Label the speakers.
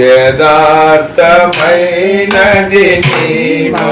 Speaker 1: యదార్థమైనది నీ మా